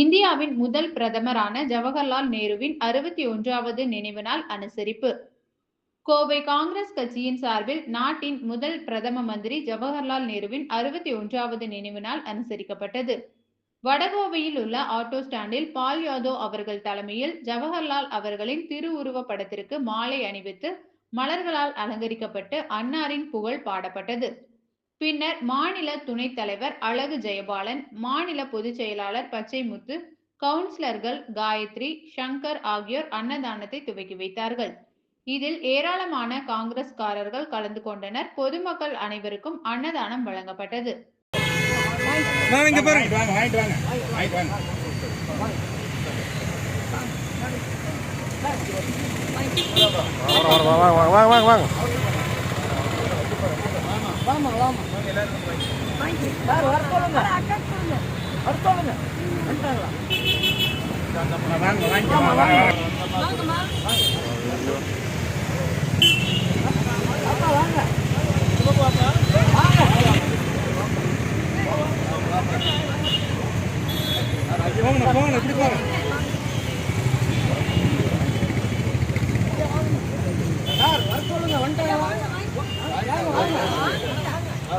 இந்தியாவின் முதல் பிரதமரான ஜவஹர்லால் நேருவின் அறுபத்தி ஒன்றாவது நினைவு நாள் அனுசரிப்பு. கோவை காங்கிரஸ் கட்சியின் சார்பில் நாட்டின் முதல் பிரதம மந்திரி ஜவஹர்லால் நேருவின் அறுபத்தி ஒன்றாவது நினைவு நாள் அனுசரிக்கப்பட்டது. வடகோவையில் உள்ள ஆட்டோ ஸ்டாண்டில் பால் யாதவ் அவர்கள் தலைமையில் ஜவஹர்லால் அவர்களின் திருவுருவ படத்திற்கு மாலை அணிவித்து மலர்களால் அலங்கரிக்கப்பட்டு அன்னாரின் புகழ் பாடப்பட்டது. பின்னர் மாநில துணைத் தலைவர் அழகு ஜெயபாலன் மாநில பொதுச் செயலாளர் பச்சைமுத்து கவுன்சிலர்கள் காயத்ரி சங்கர் ஆகியோர் அன்னதானத்தை துவக்கி வைத்தார்கள். இதில் ஏராளமான காங்கிரஸ்காரர்கள் கலந்து கொண்டனர். பொதுமக்கள் அனைவருக்கும் அன்னதானம் வழங்கப்பட்டது. வாங்க வாங்கிட்டு வாங்க ஆமாம் ஆமாம் சார் வர சொல்லுங்க. அக்கா சொல்லுங்க. வர சொல்லுங்க. வாங்க. வாங்க. வாங்க.